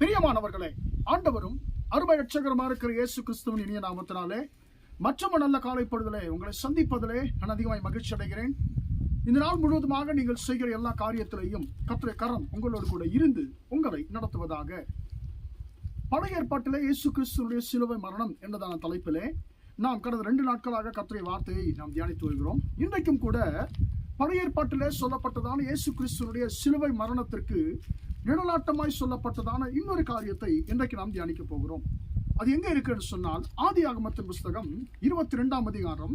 பிரியமானவர்களே ஆண்டவரும் அருமை ரட்சகரமா இருக்கிற இயேசு கிறிஸ்துவின் இனிய நாமத்தினாலே மற்றும் நல்ல காலைப்படுதலே உங்களை சந்திப்பதிலே நான் அதிகமாய் மகிழ்ச்சி அடைகிறேன். இந்த நாள் முழுவதுமாக நீங்கள் செய்கிற எல்லா காரியத்திலையும் கத்திரை கரம் உங்களோடு கூட இருந்து உங்களை நடத்துவதாக. பழைய ஏற்பாட்டிலே இயேசு கிறிஸ்துவனுடைய சிலுவை மரணம் என்றதான தலைப்பிலே நாம் கடந்த ரெண்டு நாட்களாக கத்திரை வார்த்தையை நாம் தியானித்து வருகிறோம். இன்றைக்கும் கூட பழைய ஏற்பாட்டிலே சொல்லப்பட்டதான இயேசு கிறிஸ்துவனுடைய சிலுவை மரணத்திற்கு நிழலாட்டமாய் சொல்லப்பட்டதான இன்னொரு காரியத்தை இன்றைக்கு நாம் தியானிக்க போகிறோம். அது எங்க இருக்குன்னு சொன்னால் ஆதி ஆகமத்தின் புஸ்தகம் இருபத்தி ரெண்டாம் அதிகாரம்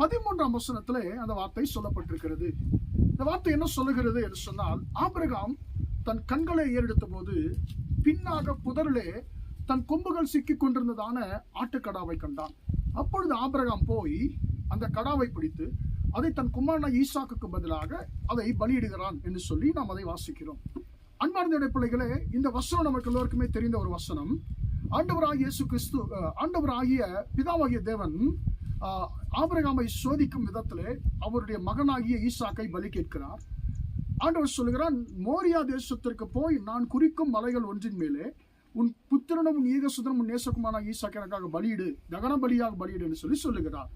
பதிமூன்றாம் வசனத்திலே அந்த வார்த்தை சொல்லப்பட்டிருக்கிறது. இந்த வார்த்தை என்ன சொல்லுகிறது என்று சொன்னால் ஆபிரகாம் தன் கண்களை ஏறெடுத்த போது பின்னாக புதரிலே தன் கொம்புகள் சிக்கி கொண்டிருந்ததான ஆட்டுக்கடாவை கண்டான். அப்பொழுது ஆபிரகாம் போய் அந்த கடாவை பிடித்து அதை தன் குமாரன ஈசாக்குக்கு பதிலாக அதை பலியிடுகிறான் என்று சொல்லி நாம் அதை வாசிக்கிறோம். அன்பார்ந்த பிள்ளைகளே இந்த வசனம் நமக்கு எல்லோருக்குமே தெரிந்த ஒரு வசனம். ஆண்டவராகிய இயேசு கிறிஸ்து ஆண்டவராகிய பிதாவாகிய தேவன் ஆபரகாமை சோதிக்கும் விதத்தில் அவருடைய மகனாகிய ஈசாக்கை பலி கேட்கிறார். ஆண்டவர் சொல்லுகிறான் மோரியா தேசத்திற்கு போய் நான் குறிக்கும் மலைகள் ஒன்றின் மேலே உன் புத்திரனும் உன் ஈகசுதனும் உன் நேசகுமான ஈசாக்கு எனக்காக பலியிடு தகன பலியாக பலியிடுன்னு சொல்லி சொல்லுகிறார்.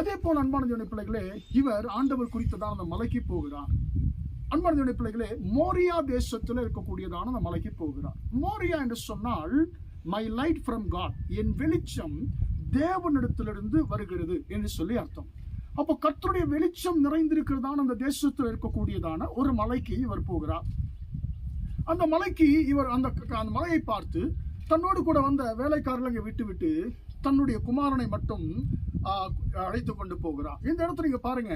அதே போல் அன்பான பிள்ளைகளே இவர் ஆண்டவர் குறித்ததான் அந்த மலைக்கு போகிறார். அன்பான பிள்ளைகளே மோரியா தேசத்தில் இருக்கக்கூடியதான அந்த மலைக்கு போகிறார். மோரியா என்று சொன்னால் மை லைட் ஃப்ரம் காட் என் வெளிச்சம் தேவனிடத்திலிருந்து வருகிறது என்று சொல்லி அர்த்தம். அப்போ கர்த்தருடைய வெளிச்சம் நிறைந்திருக்கிறதான அந்த தேசத்தில் இருக்கக்கூடியதான ஒரு மலைக்கு இவர் போகிறார். அந்த மலைக்கு இவர் அந்த அந்த மலையை பார்த்து தன்னோடு கூட வந்த வேலைக்காரர்களை விட்டு விட்டு தன்னுடைய குமாரனை மட்டும் ஆஹ், அழைத்து கொண்டு போகிறார். இந்த இடத்துல நீங்க பாருங்க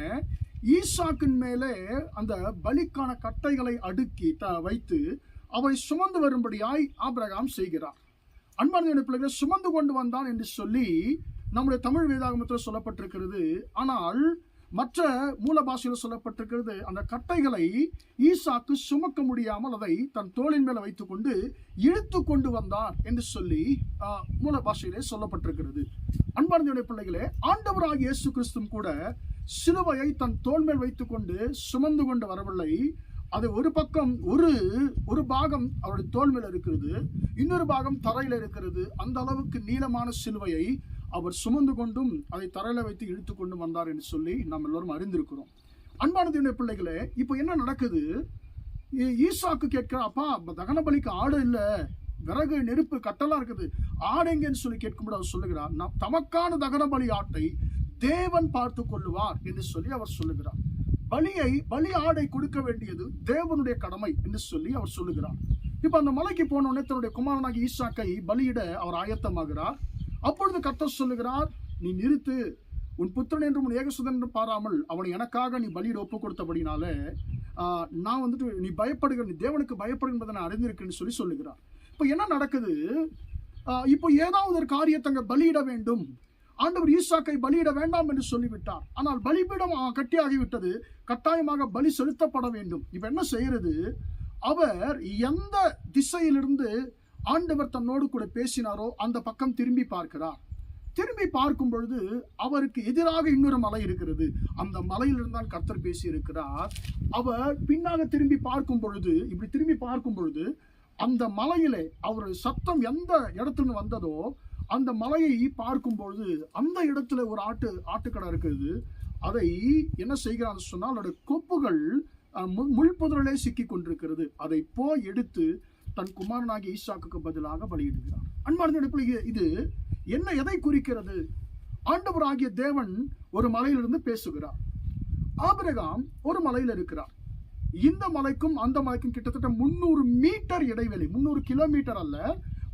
ஈசாக்கின் மேலே அந்த பலிக்கான கட்டைகளை அடுக்கி த- வைத்து அவை சுமந்து வரும்படியாய் ஆபிரகாம் செய்கிறார். அன்பான பிள்ளைகளை சுமந்து கொண்டு வந்தான் என்று சொல்லி நம்முடைய தமிழ் வேதாகமத்தில் சொல்லப்பட்டிருக்கிறது. ஆனால் மற்ற மூல பாஷையில் சொல்லப்பட்டிருக்கிறது அந்த கட்டைகளை ஈசாக்கு சுமக்க முடியாமல் அதை தன் தோளின் மேல வைத்துக்கொண்டு இழுத்து கொண்டு வந்தார் என்று சொல்லி மூல பாஷையிலே சொல்லப்பட்டிருக்கிறது. அன்பார்ந்த பிள்ளைகளே ஆண்டவராக இயேசு கிறிஸ்துவும் கூட சிலுவையை தன் தோல் மேல் வைத்துக்கொண்டு சுமந்து கொண்டு வரவில்லை. அது ஒரு பக்கம் ஒரு ஒரு பாகம் அவருடைய தோல் இருக்கிறது இன்னொரு பாகம் தரையில் இருக்கிறது. அந்த அளவுக்கு நீளமான சிலுவையை அவர் சுமந்து கொண்டும் அதை தரையில வைத்து இழுத்து கொண்டு வந்தார் என்று சொல்லி நாம் எல்லோரும் அறிந்திருக்கிறோம். அன்பான பிள்ளைகளே இப்போ என்ன நடக்குது? ஈசாக்கு கேட்கிற அப்பா தகன பலிக்கு ஆடு இல்லை விறகு நெருப்பு கட்டெல்லாம் இருக்குது. ஆடுங்கன்னு சொல்லி கேட்கும்போது அவர் சொல்லுகிறார் நாம் தமக்கான தகன பலி ஆட்டை தேவன் பார்த்து கொள்ளுவார் என்று சொல்லி அவர் சொல்லுகிறார். பலியை பலி ஆடை கொடுக்க வேண்டியது தேவனுடைய கடமை என்று சொல்லி அவர் சொல்லுகிறார். இப்ப அந்த மலைக்கு போன உடனே தன்னுடைய குமாரனாகி ஈசாக்கை பலியிட அவர் ஆயத்தமாகிறார். அப்பொழுது கர்த்தர் சொல்லுகிறார் நீ நிறுத்து. உன் புத்திரன் என்றும் உன் ஏகசுதன் என்றும் பாராமல் அவனை எனக்காக நீ பலியிட ஒப்பு கொடுத்தபடினால நான் வந்துட்டு நீ பயப்படுகிற நீ தேவனுக்கு பயப்படுகின்றதை நான் அறிந்திருக்கேன்னு சொல்லி சொல்லுகிறார். இப்போ என்ன நடக்குது? இப்போ ஏதாவது ஒரு காரியத்தை பலியிட வேண்டும். ஆண்டவர் ஈசாக்கை பலியிட வேண்டாம் என்று சொல்லிவிட்டார். ஆனால் பலிபீடம் கட்டியாகிவிட்டது. கட்டாயமாக பலி செலுத்தப்பட வேண்டும். இப்போ என்ன செய்யறது அவர் எந்த திசையிலிருந்து ஆண்டவர் தன்னோடு கூட பேசினாரோ அந்த பக்கம் திரும்பி பார்க்கிறார். திரும்பி பார்க்கும் பொழுது அவருக்கு எதிராக இன்னொரு மலை இருக்கிறது. அந்த மலையிலிருந்து தான் கர்த்தர் பேசி இருக்கிறார் அவர் பின்னாக திரும்பி பார்க்கும் பொழுது இப்படி திரும்பி பார்க்கும் பொழுது அந்த மலையிலே அவர் சத்தம் எந்த இடத்துல வந்ததோ அந்த மலையை பார்க்கும் பொழுது அந்த இடத்துல ஒரு ஆட்டு ஆட்டுக்கடை இருக்குது அதை என்ன செய்கிறான்னு சொன்னால் அதோட கொப்புகள் அஹ், முள்- முள்புதரிலே சிக்கி கொண்டிருக்கிறது. அதை போய் எடுத்து தன் குமாரனாகிய ஈசாக்குக்கு பதிலாக பலியிடுகிறார் அன்பார்ந்த பிள்ளைங்க இது என்ன எதை குறிக்கிறது? ஆண்டவராகிய தேவன் ஒரு மலையிலிருந்து பேசுகிறார். ஆபிரகாம் ஒரு மலையில் இருக்கிறார். இந்த மலைக்கும் அந்த மலைக்கும் கிட்டத்தட்ட முந்நூறு மீட்டர் இடைவெளி முந்நூறு கிலோமீட்டர் அல்ல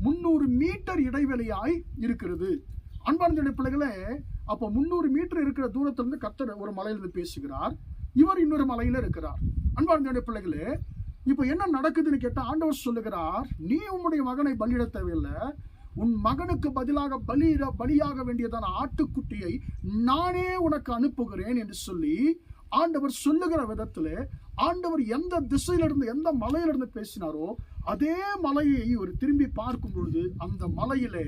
முந்நூறு மீட்டர் இடைவெளியாய் இருக்கிறது. அன்பார்ந்த பிள்ளைகளே அப்போ முந்நூறு மீட்டர் இருக்கிற தூரத்திலிருந்து கத்தர் ஒரு மலையிலிருந்து பேசுகிறார். இவர் இன்னொரு மலையில இருக்கிறார். அன்பார்ந்த பிள்ளைகளே இப்போ என்ன நடக்குதுன்னு கேட்டால் ஆண்டவர் சொல்லுகிறார் நீ உன்னுடைய மகனை பலியிட தேவையில்லை உன் மகனுக்கு பதிலாக பலியிட பலியாக வேண்டியதான ஆட்டுக்குட்டியை நானே உனக்கு அனுப்புகிறேன் என்று சொல்லி ஆண்டவர் சொல்லுகிற விதத்தில் ஆண்டவர் எந்த திசையிலிருந்து எந்த மலையிலிருந்து பேசினாரோ அதே மலையை இவர் திரும்பி பார்க்கும் பொழுது அந்த மலையிலே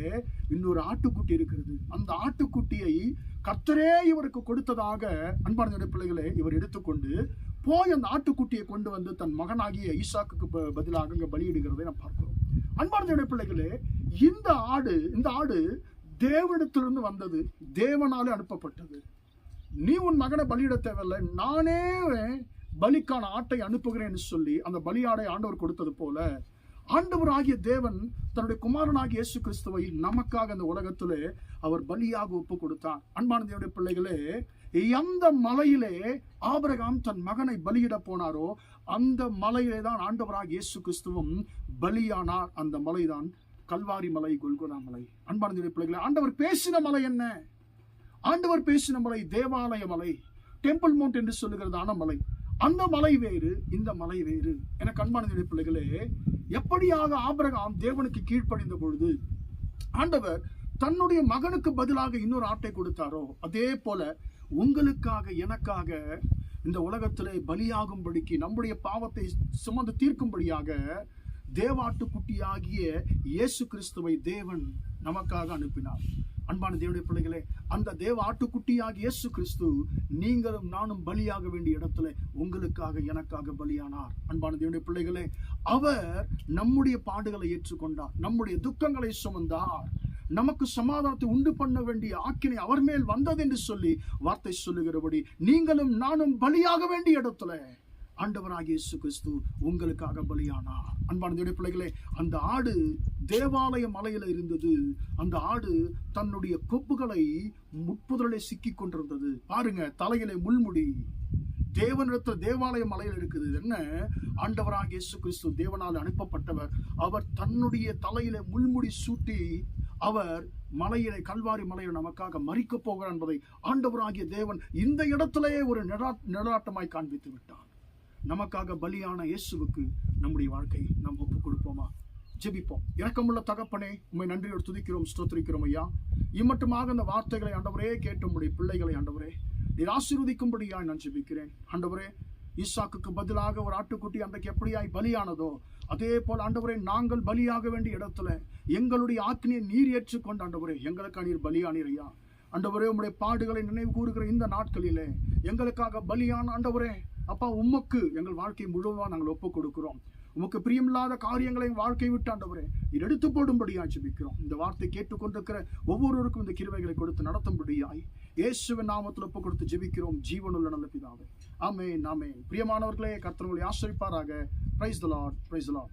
இன்னொரு ஆட்டுக்குட்டி இருக்கிறது. அந்த ஆட்டுக்குட்டியை கர்த்தரே இவருக்கு கொடுத்ததாக அன்பான பிள்ளைகளை இவர் எடுத்துக்கொண்டு போய் அந்த ஆட்டுக்குட்டியை கொண்டு வந்து தன் மகனாகிய ஈசாக்கு ப- பதிலாக அங்கே பலியிடுகிறதை நாம் பார்க்கிறோம். அன்பான பிள்ளைகளே இந்த ஆடு இந்த ஆடு தேவனிடத்திலிருந்து வந்தது தேவனாலே அனுப்பப்பட்டது. நீ உன் மகனை பலியிட தேவையில்லை நானே பலிக்கான ஆட்டை அனுப்புகிறேன்னு சொல்லி அந்த பலியாடை ஆண்டவர் கொடுத்தது போல ஆண்டவர் ஆகிய தேவன் தன்னுடைய குமாரனாகிய இயேசு கிறிஸ்துவை நமக்காக அந்த உலகத்திலே அவர் பலியாக ஒப்பு கொடுத்தார். அன்பான தேவனுடைய பிள்ளைகளே எந்த மலையிலே ஆபிரகாம் தன் மகனை பலியிட போனாரோ அந்த மலையிலே தான் ஆண்டவராக இயேசு கிறிஸ்துவும் பலியானார். அந்த மலைதான் கல்வாரி மலை கொல்கொதா மலை. அன்பான பிள்ளைகளை பிள்ளைகளே ஆண்டவர் பேசின மலை என்ன? ஆண்டவர் பேசின மலை தேவாலய மலை டெம்பிள் மவுண்ட் என்று சொல்லுகிறதான மலை. அந்த மலை வேறு இந்த மலை வேறு. எனக்கு அன்பான பிள்ளைகளே எப்படியாக ஆபிரகாம் தேவனுக்கு கீழ்ப்படிந்த பொழுது ஆண்டவர் தன்னுடைய மகனுக்கு பதிலாக இன்னொரு ஆட்டை கொடுத்தாரோ அதே போல உங்களுக்காக எனக்காக இந்த உலகத்திலே பலியாகும்படிக்கு நம்முடைய பாவத்தை சுமந்து தீர்க்கும்படியாக தேவாட்டுக்குட்டியாகிய இயேசு கிறிஸ்துவை தேவன் நமக்காக அனுப்பினார். அன்பான தேவனுடைய பிள்ளைகளே அந்த தேவ ஆட்டுக்குட்டியாக இயேசு கிறிஸ்து நீங்களும் நானும் பலியாக வேண்டிய இடத்துல உங்களுக்காக எனக்காக பலியானார். அன்பான தேவனுடைய பிள்ளைகளே அவர் நம்முடைய பாடுகளை ஏற்றுக்கொண்டார் நம்முடைய துக்கங்களை சுமந்தார். நமக்கு சமாதானத்தை உண்டு பண்ண வேண்டிய ஆக்கினை அவர் மேல் வந்தது என்று சொல்லி வார்த்தை சொல்லுகிறபடி நீங்களும் நானும் பலியாக வேண்டிய இடத்துல ஆண்டவராக இயேசு கிறிஸ்து உங்களுக்காக பலியானார். அன்பான தேவனுடைய பிள்ளைகளே அந்த ஆடு தேவாலய மலையில் இருந்தது. அந்த ஆடு தன்னுடைய கொப்புகளை முட்புதலே சிக்கி கொண்டிருந்தது. பாருங்க தலையிலே முள்முடி. தேவனிடத்தில் தேவாலய மலையில் இருக்குது. என்ன? ஆண்டவராக இயேசு கிறிஸ்து தேவனால் அனுப்பப்பட்டவர். அவர் தன்னுடைய தலையில முள்முடி சூட்டி அவர் மலையிலே கல்வாரி மலையில் நமக்காக மறிக்க போகிறார் என்பதை ஆண்டவராகிய தேவன் இந்த இடத்திலேயே ஒரு நிழா நிழலாட்டமாய் காண்பித்து விட்டார். நமக்காக பலியான இயேசுவுக்கு நம்முடைய வாழ்க்கையை நாம் ஒப்புக் கொடுப்போமா? ஜெபிப்போம். இரக்கமுள்ள தகப்பனே உண்மை நன்றியோடு துதிக்கிறோம் ஸ்தோத்திரிக்கிறோம் ஐயா. இம்மட்டுமாக அந்த வார்த்தைகளை ஆண்டவரே கேட்ட உடைய பிள்ளைகளை ஆண்டவரே நீர் ஆசீர்வதிக்கும்படியாய் நான் ஜெபிக்கிறேன். ஆண்டவரே ஈசாக்குக்கு பதிலாக ஒரு ஆட்டுக்குட்டி அன்றைக்கு எப்படியாய் பலியானதோ அதே போல் ஆண்டவரே நாங்கள் பலியாக வேண்டிய இடத்துல எங்களுடைய ஆக்கினியை நீர் ஏற்றுக்கொண்ட ஆண்டவரே எங்களுக்கு நீர் பலியானீர் ஐயா ஆண்டவரே உம்முடைய பாடுகளை நினைவு கூறுகிற இந்த நாட்களிலே எங்களுக்காக பலியான ஆண்டவரே அப்பா உமக்கு எங்கள் வாழ்க்கை முழுவதும் நாங்கள் ஒப்புக் கொடுக்கிறோம் உமக்கு பிரியமில்லாத காரியங்களை வாழ்க்கை விட்டு ஆண்டவரே நீர் எடுத்து போடும்படியாய் ஜெபிக்கிறோம். இந்த வார்த்தை கேட்டுக்கொண்டிருக்கிற ஒவ்வொருவருக்கும் இந்த கிருவைகளை கொடுத்து நடத்தும்படியாய் இயேசுவின் நாமத்தில் ஒப்பு கொடுத்து ஜெபிக்கிறோம். ஜீவனுள்ள நல்ல பிதாவே. ஆமே நாமே பிரியமானவர்களே கர்த்தர் ஆசிரிப்பாராக. Praise the lord praise lord